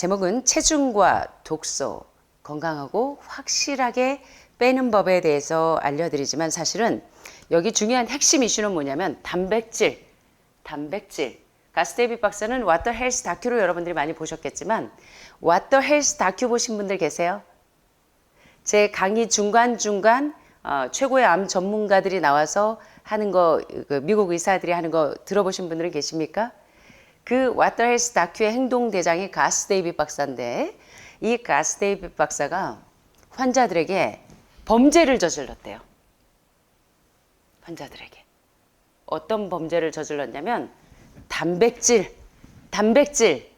제목은 체중과 독소, 건강하고 확실하게 빼는 법에 대해서 알려드리지만 사실은 여기 중요한 핵심 이슈는 뭐냐면 단백질, 단백질. 가스데이비 박사는 왓더 헬스 다큐로 여러분들이 많이 보셨겠지만 왓더 헬스 다큐 보신 분들 계세요? 제 강의 중간중간 어, 최고의 암 전문가들이 나와서 하는 거, 그 미국 의사들이 하는 거 들어보신 분들은 계십니까? 그 왓더 헬스 다큐의 행동대장이 가스 데이비 박사인데 이 가스 데이비 박사가 환자들에게 범죄를 저질렀대요. 환자들에게. 어떤 범죄를 저질렀냐면 단백질, 단백질,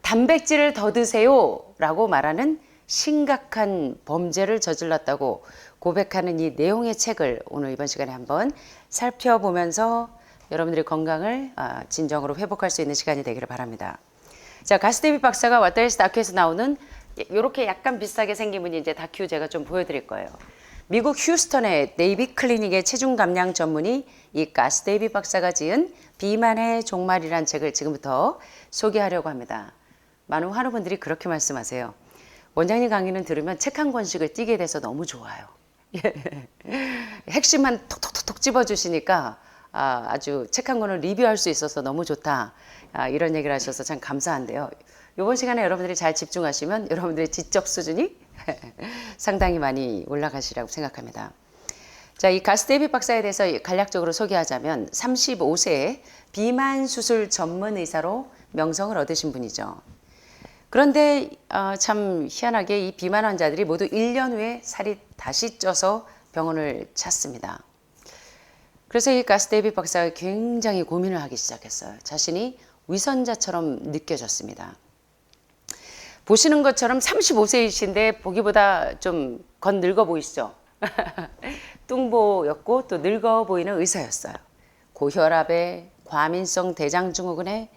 단백질을 더 드세요 라고 말하는 심각한 범죄를 저질렀다고 고백하는 이 내용의 책을 오늘 이번 시간에 한번 살펴보면서 여러분들의 건강을 아, 진정으로 회복할 수 있는 시간이 되기를 바랍니다. 자, 가스데비 박사가 왓더헬스 다큐에서 나오는 이렇게 약간 비슷하게 생긴 분이 이제 다큐 제가 좀 보여드릴 거예요. 미국 휴스턴의 네이비 클리닉의 체중 감량 전문의 이 가스 데이비 박사가 지은 비만의 종말이란 책을 지금부터 소개하려고 합니다. 많은 환우분들이 그렇게 말씀하세요. 원장님 강의는 들으면 책 한 권씩을 띄게 돼서 너무 좋아요. 핵심만 톡톡톡톡 집어주시니까 아, 아주 책 한 권을 리뷰할 수 있어서 너무 좋다. 아, 이런 얘기를 하셔서 참 감사한데요. 이번 시간에 여러분들이 잘 집중하시면 여러분들의 지적 수준이 상당히 많이 올라가시라고 생각합니다. 자, 이 가스데이비 박사에 대해서 간략적으로 소개하자면 35세에 비만 수술 전문 의사로 명성을 얻으신 분이죠. 그런데 어, 참 희한하게 이 비만 환자들이 모두 1년 후에 살이 다시 쪄서 병원을 찾습니다. 그래서 이 가스데이비 박사가 굉장히 고민을 하기 시작했어요. 자신이 위선자처럼 느껴졌습니다. 보시는 것처럼 35세이신데 보기보다 좀 건 늙어 보이시죠? 뚱보였고 또 늙어 보이는 의사였어요. 고혈압에 과민성 대장증후군에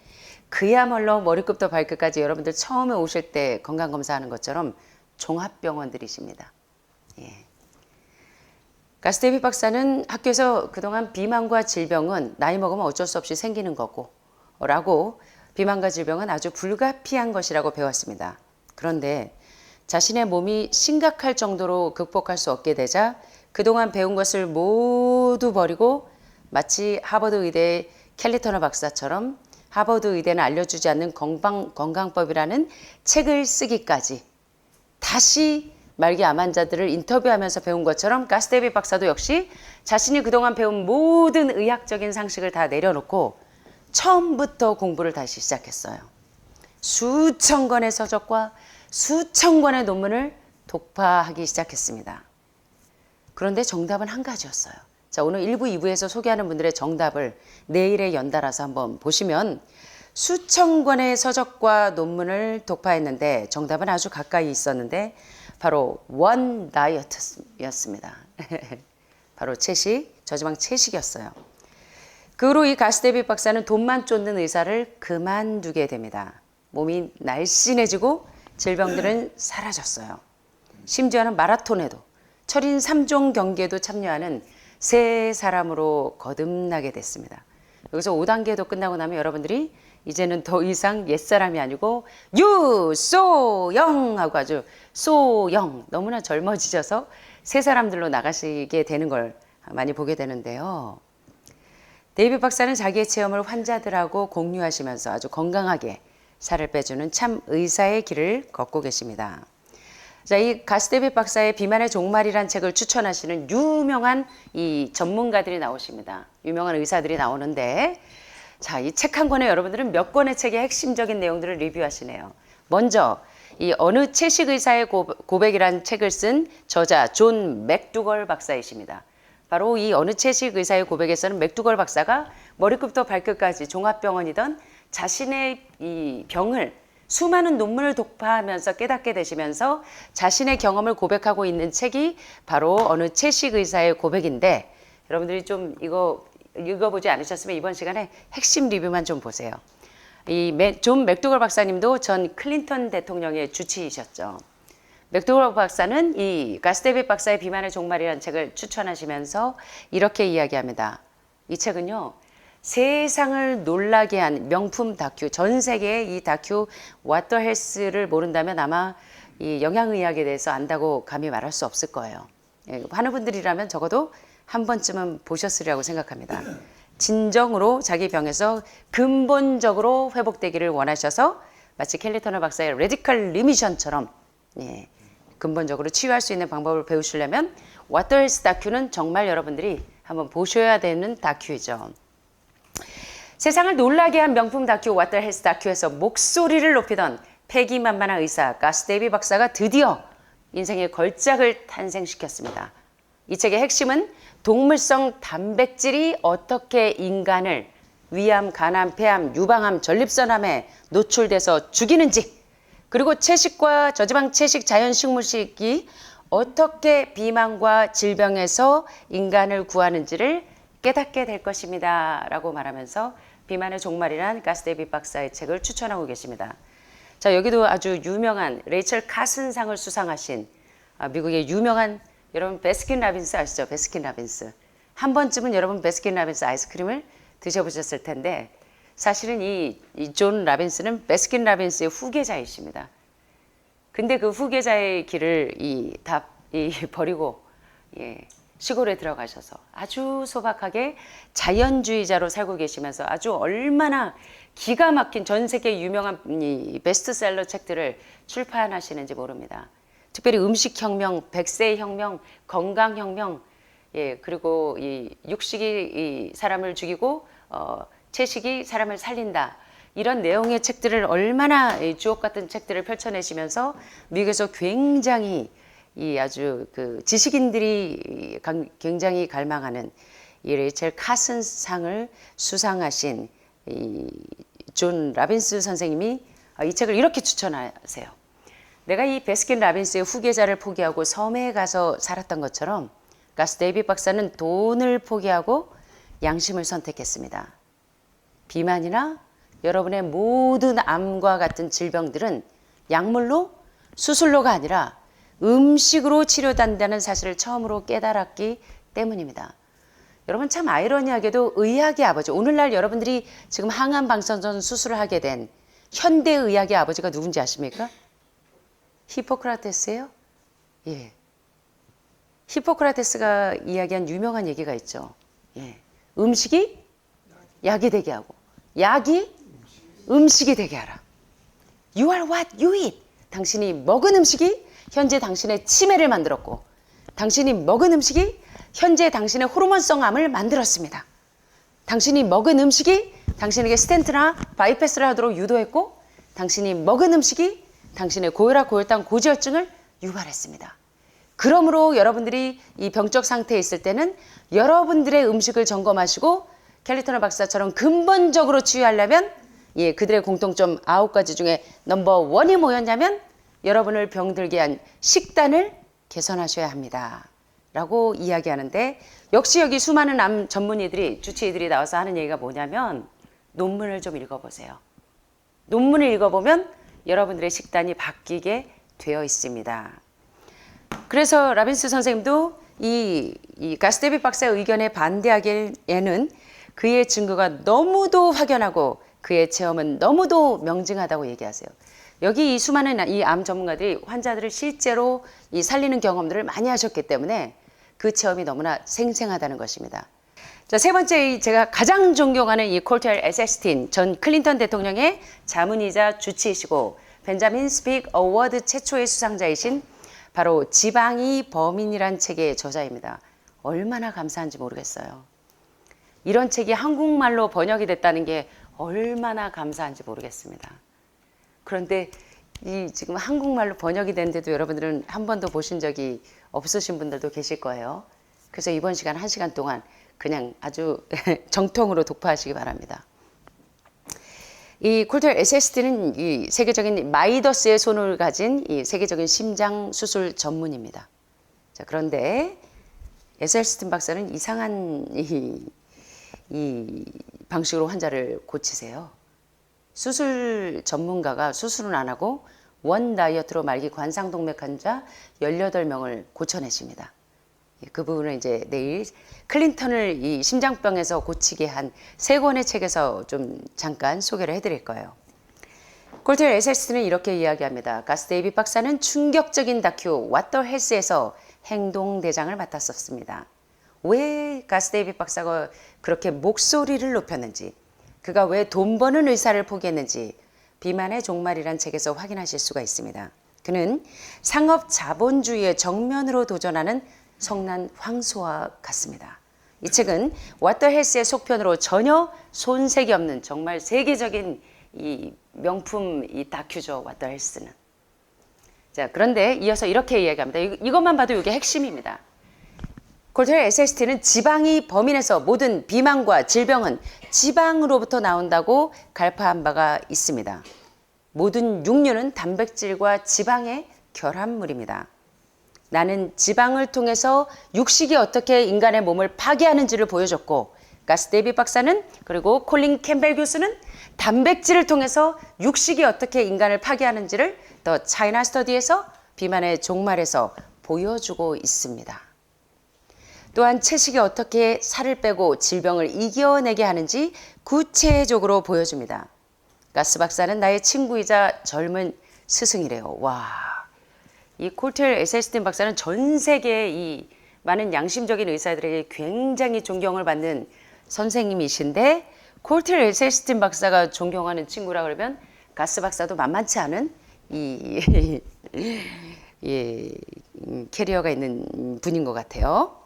그야말로 머리끝부터 발끝까지 여러분들 처음에 오실 때 건강검사하는 것처럼 종합병원들이십니다. 예. 가스데비 박사는 학교에서 그동안 비만과 질병은 나이 먹으면 어쩔 수 없이 생기는 거고 라고 비만과 질병은 아주 불가피한 것이라고 배웠습니다. 그런데 자신의 몸이 심각할 정도로 극복할 수 없게 되자 그동안 배운 것을 모두 버리고 마치 하버드 의대 캘리터너 박사처럼 하버드 의대는 알려주지 않는 건강, 건강법이라는 책을 쓰기까지 다시 말기 암 환자들을 인터뷰하면서 배운 것처럼 가스데비 박사도 역시 자신이 그동안 배운 모든 의학적인 상식을 다 내려놓고 처음부터 공부를 다시 시작했어요. 수천 권의 서적과 수천 권의 논문을 독파하기 시작했습니다. 그런데 정답은 한 가지였어요. 자, 오늘 1부, 2부에서 소개하는 분들의 정답을 내일에 연달아서 한번 보시면 수천 권의 서적과 논문을 독파했는데 정답은 아주 가까이 있었는데 바로 원 다이어트였습니다. 바로 채식, 저지방 채식이었어요. 그 후로 이 가스데비 박사는 돈만 쫓는 의사를 그만두게 됩니다. 몸이 날씬해지고 질병들은 사라졌어요. 심지어는 마라톤에도 철인 3종 경기에도 참여하는 새 사람으로 거듭나게 됐습니다. 여기서 5단계도 끝나고 나면 여러분들이 이제는 더 이상 옛사람이 아니고 유소영 하고 아주 소영 너무나 젊어지셔서 새 사람들로 나가시게 되는 걸 많이 보게 되는데요. 데이비 박사는 자기의 체험을 환자들하고 공유하시면서 아주 건강하게 살을 빼주는 참 의사의 길을 걷고 계십니다. 자, 이 가스데비 박사의 비만의 종말이란 책을 추천하시는 유명한 이 전문가들이 나오십니다. 유명한 의사들이 나오는데, 자, 이 책 한 권에 여러분들은 몇 권의 책의 핵심적인 내용들을 리뷰하시네요. 먼저, 이 어느 채식 의사의 고백이란 책을 쓴 저자 존 맥두걸 박사이십니다. 바로 이 어느 채식 의사의 고백에서는 맥두걸 박사가 머리끝부터 발끝까지 종합병원이던 자신의 이 병을 수많은 논문을 독파하면서 깨닫게 되시면서 자신의 경험을 고백하고 있는 책이 바로 어느 채식 의사의 고백인데 여러분들이 좀 이거 읽어보지 않으셨으면 이번 시간에 핵심 리뷰만 좀 보세요. 이 존 맥도걸 박사님도 전 클린턴 대통령의 주치이셨죠. 맥도걸 박사는 이 가스데빗 박사의 비만의 종말이라는 책을 추천하시면서 이렇게 이야기합니다. 이 책은요. 세상을 놀라게 한 명품 다큐, 전 세계의 이 다큐 왓더 헬스를 모른다면 아마 이 영양의학에 대해서 안다고 감히 말할 수 없을 거예요. 예, 하는 분들이라면 적어도 한 번쯤은 보셨으리라고 생각합니다. 진정으로 자기 병에서 근본적으로 회복되기를 원하셔서 마치 켈리 터너 박사의 레디컬 리미션처럼 예, 근본적으로 치유할 수 있는 방법을 배우시려면 왓더 헬스 다큐는 정말 여러분들이 한번 보셔야 되는 다큐이죠. 세상을 놀라게 한 명품 다큐 왓더 헬스 다큐에서 목소리를 높이던 패기만만한 의사 가스 데이비 박사가 드디어 인생의 걸작을 탄생시켰습니다. 이 책의 핵심은 동물성 단백질이 어떻게 인간을 위암, 간암, 폐암, 유방암, 전립선암에 노출돼서 죽이는지 그리고 채식과 저지방 채식 자연 식물식이 어떻게 비만과 질병에서 인간을 구하는지를 깨닫게 될 것입니다. 라고 말하면서 비만의 종말이란 가스데비 박사의 책을 추천하고 계십니다. 자, 여기도 아주 유명한 레이첼 카슨상을 수상하신 아, 미국의 유명한 여러분 베스킨 라빈스 아시죠? 베스킨 라빈스. 한 번쯤은 여러분 베스킨 라빈스 아이스크림을 드셔보셨을 텐데 사실은 이, 이존 라빈스는 베스킨 라빈스의 후계자이십니다. 근데 그 후계자의 길을 이다이 버리고 예, 시골에 들어가셔서 아주 소박하게 자연주의자로 살고 계시면서 아주 얼마나 기가 막힌 전 세계 유명한 이 베스트셀러 책들을 출판하시는지 모릅니다. 특별히 음식혁명, 백세혁명, 건강혁명, 예, 그리고 이 육식이 이 사람을 죽이고 어, 채식이 사람을 살린다. 이런 내용의 책들을 얼마나 이 주옥 같은 책들을 펼쳐내시면서 미국에서 굉장히 이 아주 그 지식인들이 강- 굉장히 갈망하는 이 레이첼 카슨 상을 수상하신 이존 라빈스 선생님이 이 책을 이렇게 추천하세요. 내가 이 베스킨 라빈스의 후계자를 포기하고 섬에 가서 살았던 것처럼 가스 데이비 박사는 돈을 포기하고 양심을 선택했습니다. 비만이나 여러분의 모든 암과 같은 질병들은 약물로 수술로가 아니라 음식으로 치료된다는 사실을 처음으로 깨달았기 때문입니다. 여러분 참 아이러니하게도 의학의 아버지 오늘날 여러분들이 지금 항암 방사선 수술을 하게 된 현대 의학의 아버지가 누군지 아십니까? 히포크라테스예요? 예. 히포크라테스가 이야기한 유명한 얘기가 있죠. 예. 음식이 약이 되게 하고 약이 음식이 되게 하라. You are what you eat. 당신이 먹은 음식이 현재 당신의 치매를 만들었고 당신이 먹은 음식이 현재 당신의 호르몬성 암을 만들었습니다. 당신이 먹은 음식이 당신에게 스텐트나 바이패스를 하도록 유도했고 당신이 먹은 음식이 당신의 고혈압, 고혈당, 고지혈증을 유발했습니다. 그러므로 여러분들이 이 병적 상태에 있을 때는 여러분들의 음식을 점검하시고 캘리터너 박사처럼 근본적으로 치유하려면 예, 그들의 공통점 아홉 가지 중에 넘버 원이 뭐였냐면 여러분을 병들게 한 식단을 개선하셔야 합니다. 라고 이야기하는데 역시 여기 수많은 암 전문의들이 주치의들이 나와서 하는 얘기가 뭐냐면 논문을 좀 읽어보세요. 논문을 읽어보면 여러분들의 식단이 바뀌게 되어 있습니다. 그래서 라빈스 선생님도 이, 이 가스데비 박사의 의견에 반대하기에는 그의 증거가 너무도 확연하고 그의 체험은 너무도 명징하다고 얘기하세요. 여기 이 수많은 이 암 전문가들이 환자들을 실제로 이 살리는 경험들을 많이 하셨기 때문에 그 체험이 너무나 생생하다는 것입니다. 자, 세 번째 이 제가 가장 존경하는 이 콜텔 에세스틴 전 클린턴 대통령의 자문이자 주치이시고 벤자민 스픽 어워드 최초의 수상자이신 바로 지방이 범인이란 책의 저자입니다. 얼마나 감사한지 모르겠어요. 이런 책이 한국말로 번역이 됐다는 게 얼마나 감사한지 모르겠습니다. 그런데 이 지금 한국말로 번역이 됐는데도 여러분들은 한 번도 보신 적이 없으신 분들도 계실 거예요. 그래서 이번 시간 한 시간 동안 그냥 아주 정통으로 독파하시기 바랍니다. 이 콜텔 SST는 이 세계적인 마이더스의 손을 가진 이 세계적인 심장 수술 전문입니다. 자, 그런데 에셀스틴 박사는 이상한 이, 이 방식으로 환자를 고치세요. 수술 전문가가 수술은 안 하고 원 다이어트로 말기 관상동맥 환자 18명을 고쳐내십니다. 예, 그 부분은 이제 내일 클린턴을 이 심장병에서 고치게 한 세 권의 책에서 좀 잠깐 소개를 해드릴 거예요. 콜텔 에셀스는 이렇게 이야기합니다. 가스 데이비 박사는 충격적인 다큐 왓더 헬스에서 행동대장을 맡았었습니다. 왜 가스 데이비 박사가 그렇게 목소리를 높였는지, 그가 왜 돈 버는 의사를 포기했는지 비만의 종말이란 책에서 확인하실 수가 있습니다. 그는 상업 자본주의의 정면으로 도전하는 성난 황소와 같습니다. 이 책은 왓더 헬스의 속편으로 전혀 손색이 없는 정말 세계적인 이 명품 이 다큐죠. 왓더 헬스는. 자, 그런데 이어서 이렇게 이야기합니다. 이- 이것만 봐도 이게 핵심입니다. 콜테르 SST는 지방이 범인에서 모든 비만과 질병은 지방으로부터 나온다고 갈파한 바가 있습니다. 모든 육류는 단백질과 지방의 결합물입니다. 나는 지방을 통해서 육식이 어떻게 인간의 몸을 파괴하는지를 보여줬고 가스 데이비 박사는 그리고 콜린 캠벨 교수는 단백질을 통해서 육식이 어떻게 인간을 파괴하는지를 더 차이나 스터디에서 비만의 종말에서 보여주고 있습니다. 또한 채식이 어떻게 살을 빼고 질병을 이겨내게 하는지 구체적으로 보여줍니다. 가스 박사는 나의 친구이자 젊은 스승이래요. 와. 이 콜텔 에셀스틴 박사는 전 세계의 이 많은 양심적인 의사들에게 굉장히 존경을 받는 선생님이신데 콜텔 에셀스틴 박사가 존경하는 친구라 그러면 가스 박사도 만만치 않은 이, 예, 음, 캐리어가 있는 분인 것 같아요.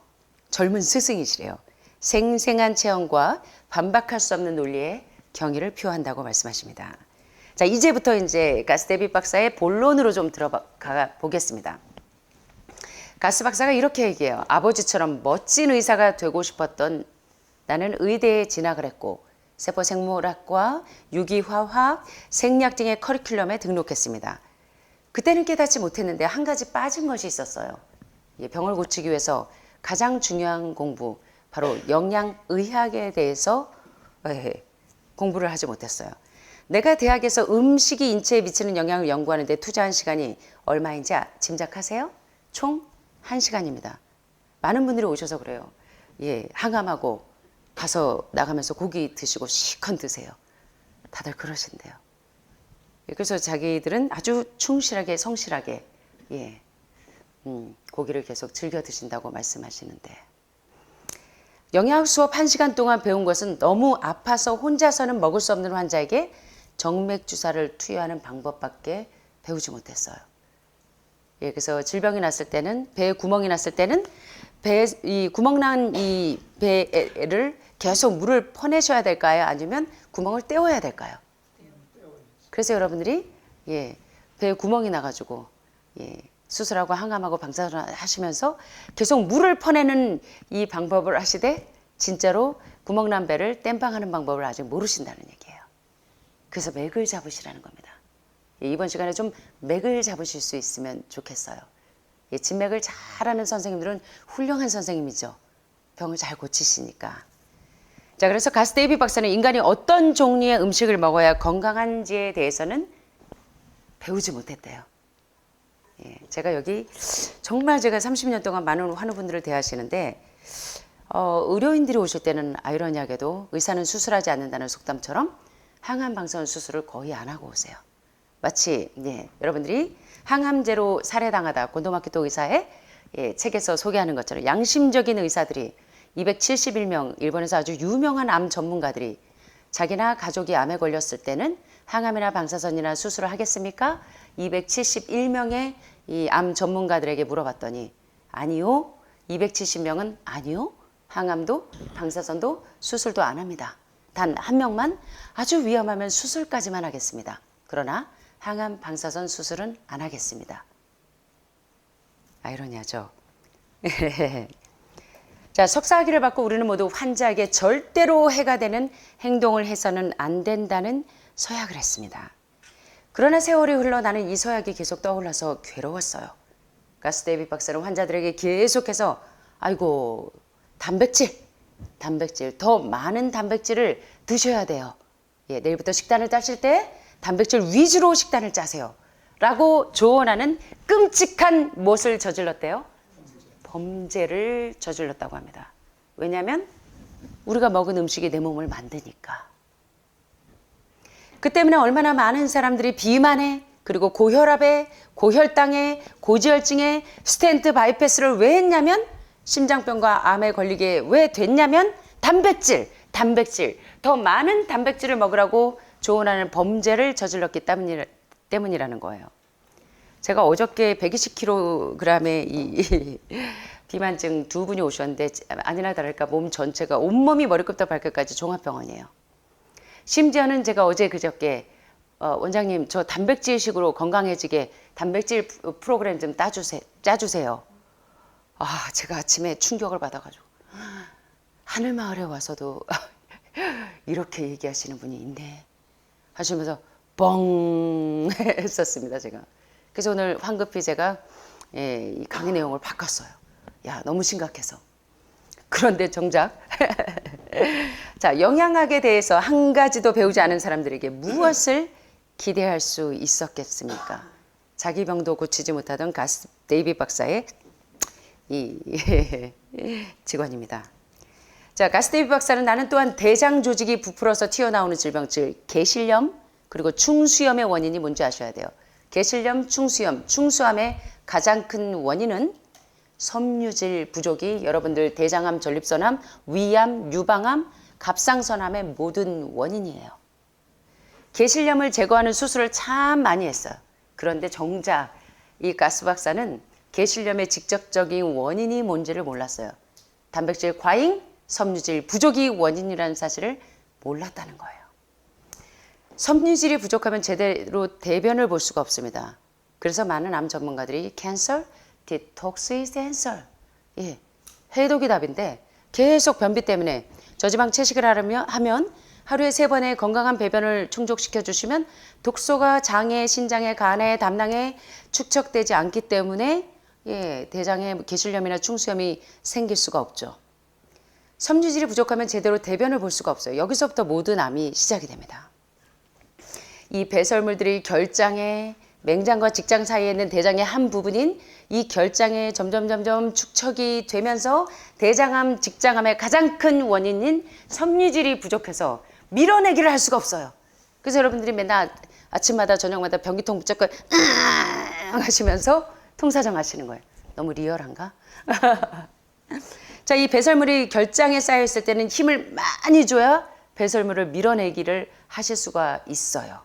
젊은 스승이시래요. 생생한 체험과 반박할 수 없는 논리에 경의를 표한다고 말씀하십니다. 자, 이제부터 이제 가스 데비 박사의 본론으로 좀 들어가 보겠습니다. 가스 박사가 이렇게 얘기해요. 아버지처럼 멋진 의사가 되고 싶었던 나는 의대에 진학을 했고 세포생물학과 유기화학, 생략 등의 커리큘럼에 등록했습니다. 그때는 깨닫지 못했는데 한 가지 빠진 것이 있었어요. 이 병을 고치기 위해서 가장 중요한 공부, 바로 영양의학에 대해서 예, 공부를 하지 못했어요. 내가 대학에서 음식이 인체에 미치는 영향을 연구하는데 투자한 시간이 얼마인지 아- 짐작하세요? 총 1시간입니다. 많은 분들이 오셔서 그래요. 예, 항암하고 가서 나가면서 고기 드시고 시컨 드세요. 다들 그러신대요. 예, 그래서 자기들은 아주 충실하게 성실하게 예, 음, 고기를 계속 즐겨 드신다고 말씀하시는데 영양 수업 1시간 동안 배운 것은 너무 아파서 혼자서는 먹을 수 없는 환자에게 정맥 주사를 투여하는 방법밖에 배우지 못했어요. 예, 그래서 질병이 났을 때는 배에 구멍이 났을 때는 배 이 구멍 난 이 배를 계속 물을 퍼내셔야 될까요? 아니면 구멍을 떼어야 될까요? 그래서 여러분들이 예, 배에 구멍이 나가지고 예, 수술하고 항암하고 방사선 하시면서 계속 물을 퍼내는 이 방법을 하시되 진짜로 구멍난 배를 땜빵하는 방법을 아직 모르신다는 얘기예요. 그래서 맥을 잡으시라는 겁니다. 예, 이번 시간에 좀 맥을 잡으실 수 있으면 좋겠어요. 예, 진맥을 잘하는 선생님들은 훌륭한 선생님이죠. 병을 잘 고치시니까. 자, 그래서 가스 데이비 박사는 인간이 어떤 종류의 음식을 먹어야 건강한지에 대해서는 배우지 못했대요. 예, 제가 여기 정말 제가 30년 동안 많은 환우분들을 대하시는데 어, 의료인들이 오실 때는 아이러니하게도 의사는 수술하지 않는다는 속담처럼 항암 방사선 수술을 거의 안 하고 오세요. 마치 예, 여러분들이 항암제로 살해당하다 곤도마키토 의사의 예, 책에서 소개하는 것처럼 양심적인 의사들이 271명 일본에서 아주 유명한 암 전문가들이 자기나 가족이 암에 걸렸을 때는 항암이나 방사선이나 수술을 하겠습니까? 271명의 이 암 전문가들에게 물어봤더니 아니요. 270명은 아니요. 항암도 방사선도 수술도 안 합니다. 단 한 명만 아주 위험하면 수술까지만 하겠습니다. 그러나 항암 방사선 수술은 안 하겠습니다. 아이러니하죠. 자, 석사학위를 받고 우리는 모두 환자에게 절대로 해가 되는 행동을 해서는 안 된다는 서약을 했습니다. 그러나 세월이 흘러 나는 이 서약이 계속 떠올라서 괴로웠어요. 가스 데이비 박사는 환자들에게 계속해서 아이고 단백질, 단백질 더 많은 단백질을 드셔야 돼요. 예, 내일부터 식단을 짜실 때 단백질 위주로 식단을 짜세요. 라고 조언하는 끔찍한 무엇을 저질렀대요? 범죄를 저질렀다고 합니다. 왜냐하면 우리가 먹은 음식이 내 몸을 만드니까. 그 때문에 얼마나 많은 사람들이 비만에 그리고 고혈압에 고혈당에 고지혈증에 스텐트 바이패스를 왜 했냐면 심장병과 암에 걸리게 왜 됐냐면 단백질, 단백질, 더 많은 단백질을 먹으라고 조언하는 범죄를 저질렀기 때문이라는 거예요. 제가 어저께 120kg의 이 비만증 두 분이 오셨는데 아니나 다를까 몸 전체가 온몸이 머리끝부터 발끝까지 종합병원이에요. 심지어는 제가 어제 그저께 어, 원장님 저 단백질식으로 건강해지게 단백질 프로그램 좀 따주세, 짜주세요. 아 제가 아침에 충격을 받아가지고 하늘마을에 와서도 이렇게 얘기하시는 분이 있네 하시면서 뻥 했었습니다 제가. 그래서 오늘 황급히 제가 예, 이 강의 내용을 바꿨어요. 야 너무 심각해서. 그런데 정작 자 영양학에 대해서 한 가지도 배우지 않은 사람들에게 무엇을 기대할 수 있었겠습니까? 자기 병도 고치지 못하던 가스 데이비 박사의 이 직원입니다. 자, 가스 데이비 박사는 나는 또한 대장 조직이 부풀어서 튀어나오는 질병, 즉 개실염 그리고 충수염의 원인이 뭔지 아셔야 돼요. 개실염, 충수염, 충수암의 가장 큰 원인은 섬유질 부족이 여러분들 대장암, 전립선암, 위암, 유방암, 갑상선암의 모든 원인이에요. 개실염을 제거하는 수술을 참 많이 했어요. 그런데 정작 이 가스 박사는 개실염의 직접적인 원인이 뭔지를 몰랐어요. 단백질 과잉, 섬유질 부족이 원인이라는 사실을 몰랐다는 거예요. 섬유질이 부족하면 제대로 대변을 볼 수가 없습니다. 그래서 많은 암 전문가들이 캔서, 디톡스 이즈 앤서 예, 해독이 답인데 계속 변비 때문에 저지방 채식을 하려면 하면 하루에 세 번의 건강한 배변을 충족시켜 주시면 독소가 장에, 신장에, 간에, 담낭에 축적되지 않기 때문에 예, 대장에 개실염이나 충수염이 생길 수가 없죠. 섬유질이 부족하면 제대로 대변을 볼 수가 없어요. 여기서부터 모든 암이 시작이 됩니다. 이 배설물들이 결장에 맹장과 직장 사이에 있는 대장의 한 부분인 이 결장에 점점 점점 축척이 되면서 대장암, 직장암의 가장 큰 원인인 섬유질이 부족해서 밀어내기를 할 수가 없어요. 그래서 여러분들이 맨날 아침마다 저녁마다 변기통 붙잡고 하시면서 통사정 하시는 거예요. 너무 리얼한가? 자, 이 배설물이 결장에 쌓여 있을 때는 힘을 많이 줘야 배설물을 밀어내기를 하실 수가 있어요.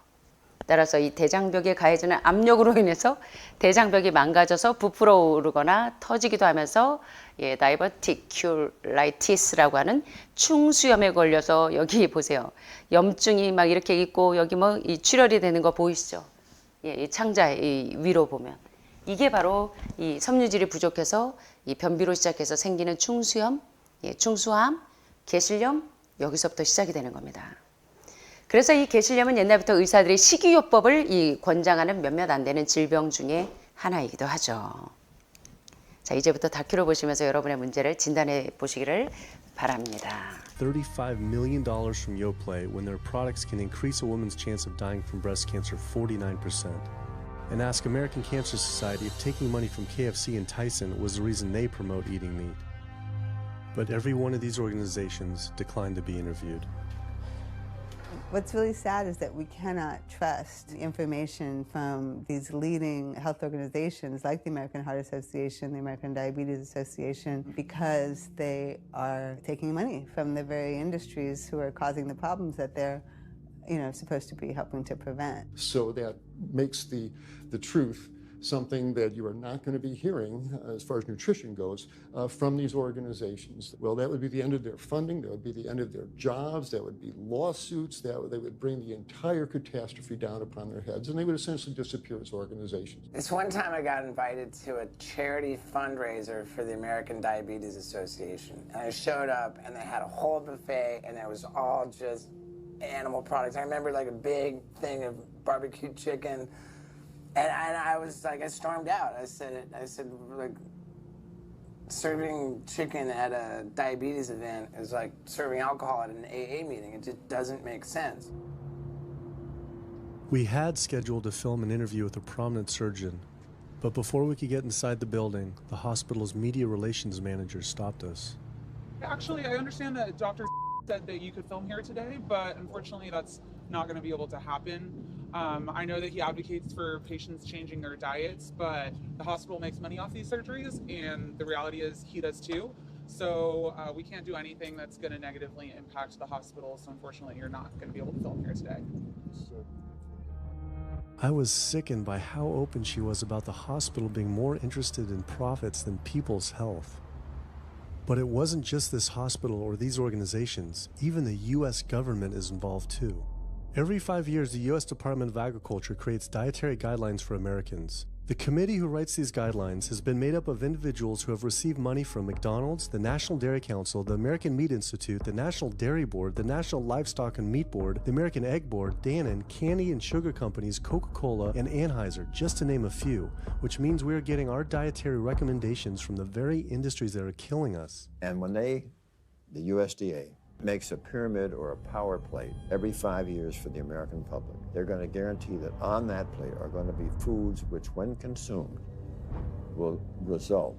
따라서 이 대장벽에 가해지는 압력으로 인해서 대장벽이 망가져서 부풀어 오르거나 터지기도 하면서 예, 다이버티큘라이티스라고 하는 충수염에 걸려서 여기 보세요. 염증이 막 이렇게 있고 여기 뭐 이 출혈이 되는 거 보이시죠? 예, 이 창자 이 위로 보면 이게 바로 이 섬유질이 부족해서 이 변비로 시작해서 생기는 충수염, 예, 충수암, 개실염 여기서부터 시작이 되는 겁니다. 그래서 이 개실염은 옛날부터 의사들이 식이요법을 이 권장하는 몇몇 안 되는 질병 중에 하나이기도 하죠. 자, 이제부터 다큐를 보시면서 여러분의 문제를 진단해 보시기를 바랍니다. $35 million from Yoplait when their products can increase a woman's chance of dying from breast cancer 49%. And ask American Cancer Society if taking money from KFC and Tyson was the reason they promote eating meat. But every one of these organizations declined to be interviewed. What's really sad is that we cannot trust information from these leading health organizations like the American Heart Association, the American Diabetes Association, because they are taking money from the very industries who are causing the problems that they're you know, supposed to be helping to prevent. So that makes the, the truth something that you are not going to be hearing uh, as far as nutrition goes uh, from these organizations. Well, that would be the end of their funding. That would be the end of their jobs. That would be lawsuits. That would, they would bring the entire catastrophe down upon their heads, and they would essentially disappear as organizations. This one time I got invited to a charity fundraiser for the American Diabetes Association. And I showed up, and they had a whole buffet, and it was all just animal products. I remember like a big thing of barbecue chicken and, and I was like, I stormed out. I said, I said, like, serving chicken at a diabetes event is like serving alcohol at an AA meeting. It just doesn't make sense. We had scheduled to film an interview with a prominent surgeon, but before we could get inside the building, the hospital's media relations manager stopped us. Actually, I understand that Dr. said that you could film here today, but unfortunately, that's not going to be able to happen. Um, I know that he advocates for patients changing their diets, but the hospital makes money off these surgeries, and the reality is he does too. So uh, we can't do anything that's going to negatively impact the hospital. So unfortunately, you're not going to be able to film here today. I was sickened by how open she was about the hospital being more interested in profits than people's health. But it wasn't just this hospital or these organizations, even the US government is involved too. Every five years, the US Department of Agriculture creates dietary guidelines for Americans. The committee who writes these guidelines has been made up of individuals who have received money from McDonald's, the National Dairy Council, the American Meat Institute, the National Dairy Board, the National Livestock and Meat Board, the American Egg Board, Dannon, candy and sugar companies, Coca Cola, and Anheuser, just to name a few, which means we are getting our dietary recommendations from the very industries that are killing us. And when they, the USDA, makes a pyramid or a power plate every five years for the American public, they're going to guarantee that on that plate are going to be foods which, when consumed, will result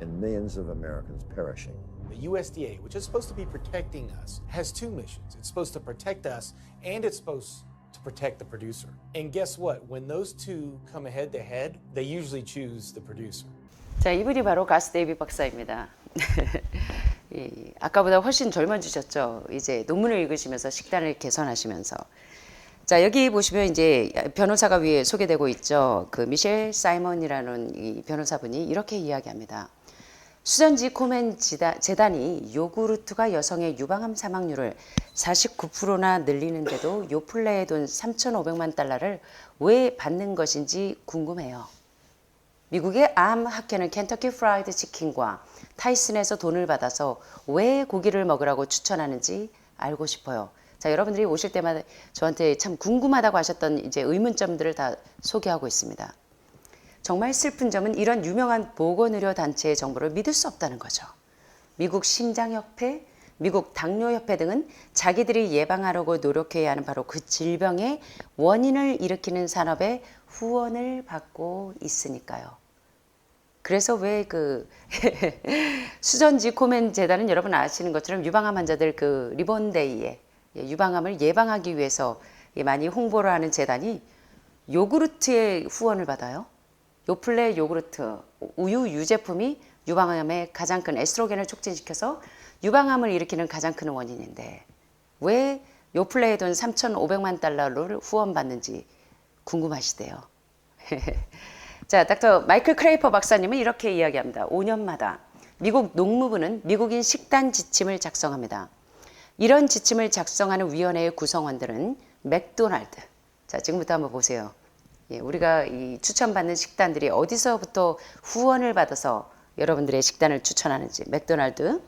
in millions of Americans perishing. The USDA, which is supposed to be protecting us, has two missions. It's supposed to protect us and it's supposed to protect the producer. And guess what? When those two come head to head, they usually choose the producer. 자, 이분이 바로 가스 데이비 박사입니다. 이, 아까보다 훨씬 젊어지셨죠. 이제 논문을 읽으시면서 식단을 개선하시면서. 자, 여기 보시면 이제 변호사가 위에 소개되고 있죠. 그 미셸 사이먼이라는 이 변호사분이 이렇게 이야기합니다. 수전지 코멘 재단이 요구르트가 여성의 유방암 사망률을 49%나 늘리는데도 요플레의 돈 3,500만 달러를 왜 받는 것인지 궁금해요. 미국의 암 학회는 켄터키 프라이드 치킨과 타이슨에서 돈을 받아서 왜 고기를 먹으라고 추천하는지 알고 싶어요. 자, 여러분들이 오실 때마다 저한테 참 궁금하다고 하셨던 이제 의문점들을 다 소개하고 있습니다. 정말 슬픈 점은 이런 유명한 보건의료 단체의 정보를 믿을 수 없다는 거죠. 미국 심장협회, 미국 당뇨협회 등은 자기들이 예방하려고 노력해야 하는 바로 그 질병의 원인을 일으키는 산업의 후원을 받고 있으니까요. 그래서 왜 그 수전지 코멘 재단은 여러분 아시는 것처럼 유방암 환자들 그 리본데이에 예, 유방암을 예방하기 위해서 예, 많이 홍보를 하는 재단이 요구르트의 후원을 받아요. 요플레 요구르트 우유 유제품이 유방암의 가장 큰 에스트로겐을 촉진시켜서 유방암을 일으키는 가장 큰 원인인데 왜 요플레의 돈 3,500만 달러를 후원받는지 궁금하시대요. 자, 닥터 마이클 크레이퍼 박사님은 이렇게 이야기합니다. 5년마다 미국 농무부는 미국인 식단 지침을 작성합니다. 이런 지침을 작성하는 위원회의 구성원들은 맥도날드. 자, 지금부터 한번 보세요. 예, 우리가 이 추천받는 식단들이 어디서부터 후원을 받아서 여러분들의 식단을 추천하는지 맥도날드,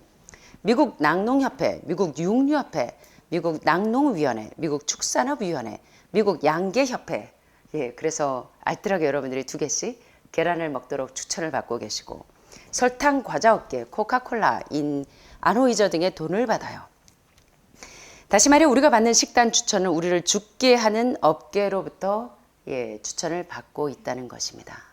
미국 낙농협회, 미국 육류협회, 미국 낙농위원회, 미국 축산업위원회, 미국 양계협회. 예, 그래서 알뜰하게 여러분들이 두 개씩 계란을 먹도록 추천을 받고 계시고 설탕 과자 업계, 코카콜라, 인, 아노이저 등의 돈을 받아요. 다시 말해 우리가 받는 식단 추천은 우리를 죽게 하는 업계로부터 예, 추천을 받고 있다는 것입니다.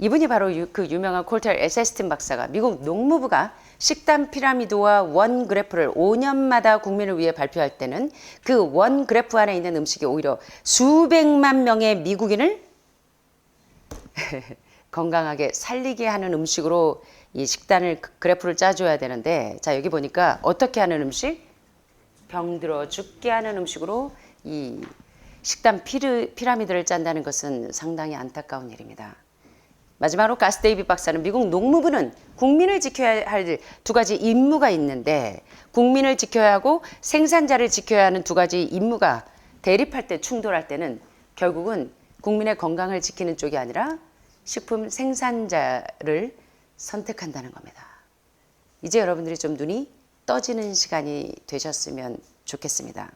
예. 이분이 바로 유, 그 유명한 콜텔 에세스틴 박사가 미국 농무부가 식단 피라미드와 원 그래프를 5년마다 국민을 위해 발표할 때는 그 원 그래프 안에 있는 음식이 오히려 수백만 명의 미국인을 건강하게 살리게 하는 음식으로 이 식단을 그- 그래프를 짜줘야 되는데 자 여기 보니까 어떻게 하는 음식 병들어 죽게 하는 음식으로 이 식단 피르, 피라미드를 짠다는 것은 상당히 안타까운 일입니다. 마지막으로 가스 데이비 박사는 미국 농무부는 국민을 지켜야 할 두 가지 임무가 있는데 국민을 지켜야 하고 생산자를 지켜야 하는 두 가지 임무가 대립할 때 충돌할 때는 결국은 국민의 건강을 지키는 쪽이 아니라 식품 생산자를 선택한다는 겁니다. 이제 여러분들이 좀 눈이 떠지는 시간이 되셨으면 좋겠습니다.